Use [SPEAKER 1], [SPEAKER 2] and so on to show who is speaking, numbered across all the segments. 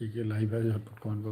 [SPEAKER 1] কে কে live আছে ঝটপট comment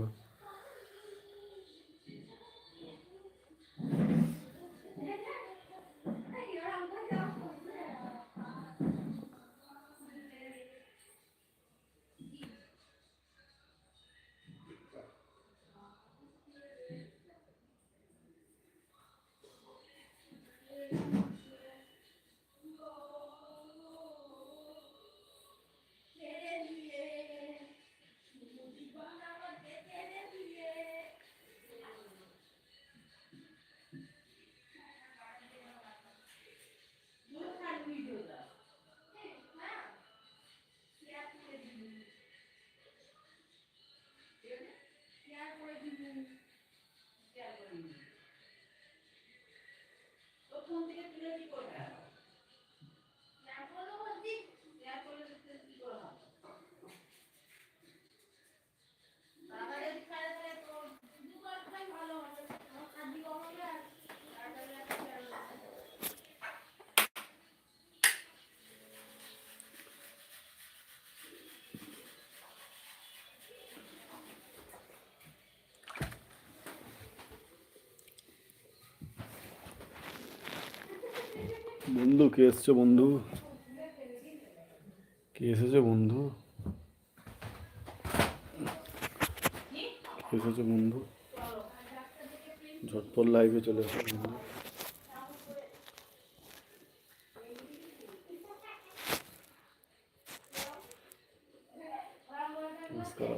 [SPEAKER 1] করো বন্ধু, কে এসছে বন্ধু? কে এসেছে বন্ধু? এসেছে বন্ধু? ঝটপট লাইভে চলে এসো বন্ধু।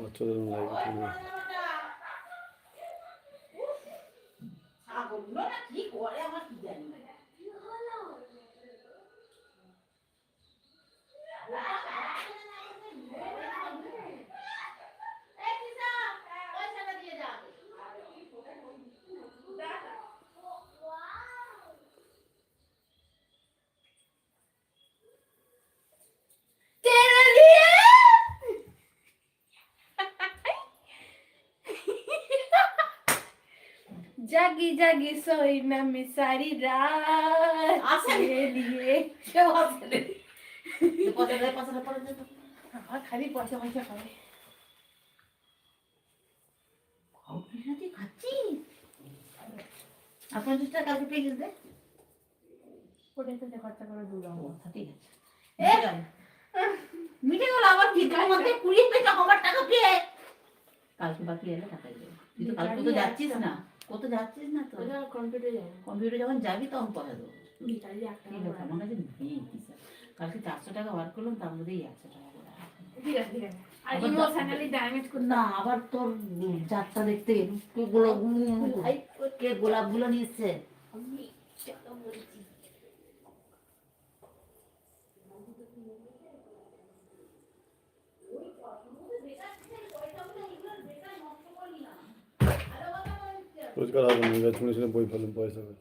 [SPEAKER 1] বাচ্চাদের লাইভে চলে
[SPEAKER 2] জাগি জাগি সোই না
[SPEAKER 3] মিসারি
[SPEAKER 2] রাত
[SPEAKER 3] আসলে নিয়ে
[SPEAKER 2] কেউ
[SPEAKER 3] আসলে খালি পয়সা পয়সা
[SPEAKER 2] খাবে খাচ্ছি আর পঞ্চাশ টাকা কালকে আবার কি মধ্যে কুড়ি পেয়ে টাকা কালকে বাকি এলে টাকা দেবে কিন্তু কালকে তো যাচ্ছিস না কত যাচ্ছিস না তো
[SPEAKER 3] কম্পিউটার
[SPEAKER 2] কম্পিউটার যখন যাবি তখন পয়সা দেবো। আমার কাছে নেই কালকে চারশো টাকা বার করলাম তার মধ্যেই একশো টাকা না আবার তোর যাত্রা দেখতে গোলাপগুলো গোলাপ কে গোলাপগুলো নিচ্ছে
[SPEAKER 3] আমি টাকা বলছি
[SPEAKER 1] রোজগার হবে না শুনে শুনে বই ফেলুন, পয়সা
[SPEAKER 3] কি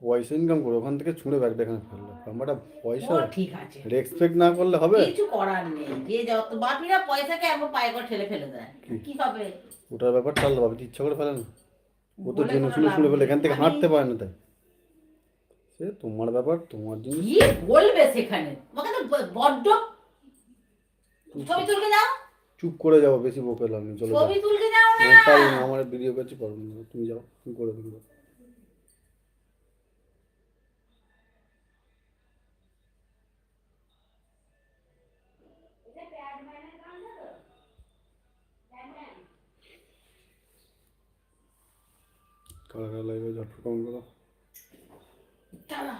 [SPEAKER 1] পয়সা ইনকাম করো, ওখান থেকে ছুঁড়ে ব্যাগটা এখানে ফেলল আমারটা পয়সা
[SPEAKER 2] ঠিক আছে।
[SPEAKER 1] রেসপেক্ট না করলে হবে?
[SPEAKER 2] কিছু করার নেই। যে যত বাপিরা পয়সাকে এমন পায়ে করে ঠেলে ফেলে দেয়
[SPEAKER 1] কি?
[SPEAKER 2] হবে?
[SPEAKER 1] ওটার ব্যাপার চাললো বাবা ইচ্ছা করে ফেলে না ও তো জেনে শুনে শুনে ফেলে এখান থেকে হাঁটতে পারে না তাই। সে তোমার ব্যাপার তোমার জিনিস।
[SPEAKER 2] কি বলবে সেখানে? তো বড্ড। ছবি তুলকে যাও।
[SPEAKER 1] চুপ করে যাব বেশি বকে লাভ নেই চলো
[SPEAKER 2] ছবি তুলকে যাও না।
[SPEAKER 1] আমার পারব না আমার ভিডিও করছি পারব না। তুমি যাও তুমি করে দিও কারা কারা লাইভে ঝটপট কমেন্ট করো
[SPEAKER 3] দাদা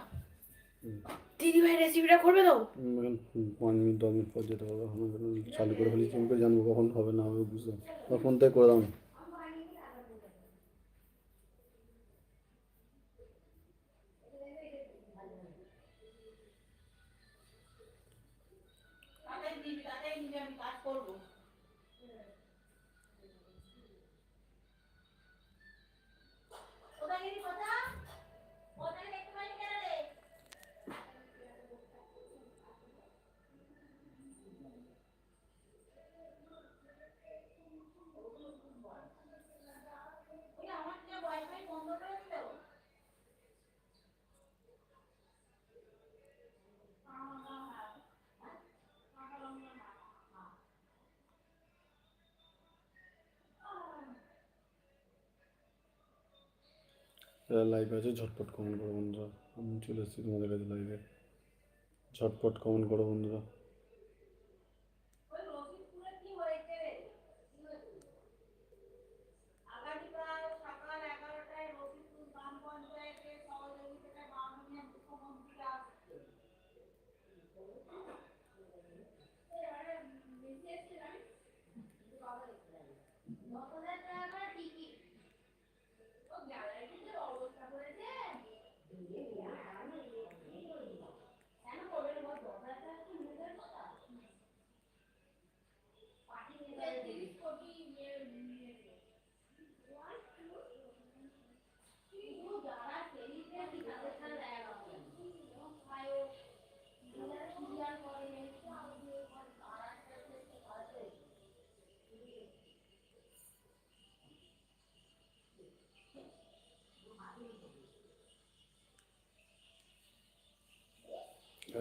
[SPEAKER 3] দিদি ভাই রেসিপিটা করবে তো?
[SPEAKER 1] পাঁচ মিনিট দশ মিনিট পর যেতে হবে চালু করে ফেলেছি আমি জানব কখন হবে না হবে বুঝতে আমার ফোন থেকে করে দাও না
[SPEAKER 2] তাড়াতাড়ি দিবি, তাড়াতাড়ি দিবি, আমি কাজ করব। কোথায় গেলি কথা? কোথায় দেখতে পাইনি কেন রে?
[SPEAKER 1] যারা লাইভ আছে, ঝটপট কমেন্ট করো বন্ধুরা। আমি চলে এসেছি তোমাদের কাছে লাইভে ঝটপট কমেন্ট করো বন্ধুরা।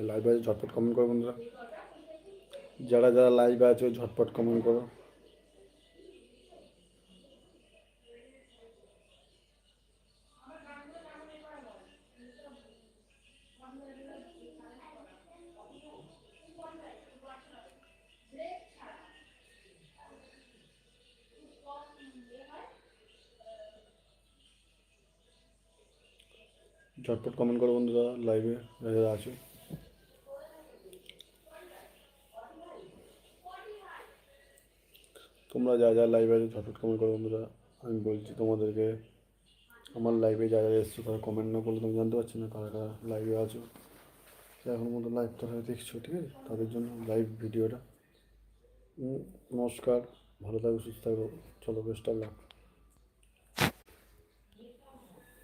[SPEAKER 1] লাইভে আছে, ঝটপট কমেন্ট করো বন্ধুরা। যারা যারা লাইভে আছে, ঝটপট কমেন্ট করো। ঝটপট কমেন্ট করো বন্ধুরা লাইভে যারা আছো। তোমরা যা যা লাইভে আছো ঝটফট কমেন্ট করো বন্ধুরা। আমি বলছি তোমাদেরকে, আমার লাইভে যা যা এসছো তারা কমেন্ট না করলে তুমি জানতে পারছি না কারা কারা লাইভে আছো। এখন মতো লাইভ হয়ে দেখছ, ঠিক আছে? তাদের জন্য লাইভ ভিডিওটা নমস্কার, ভালো থাকো, সুস্থ থাকো, চলো বেস্ট অফ লাক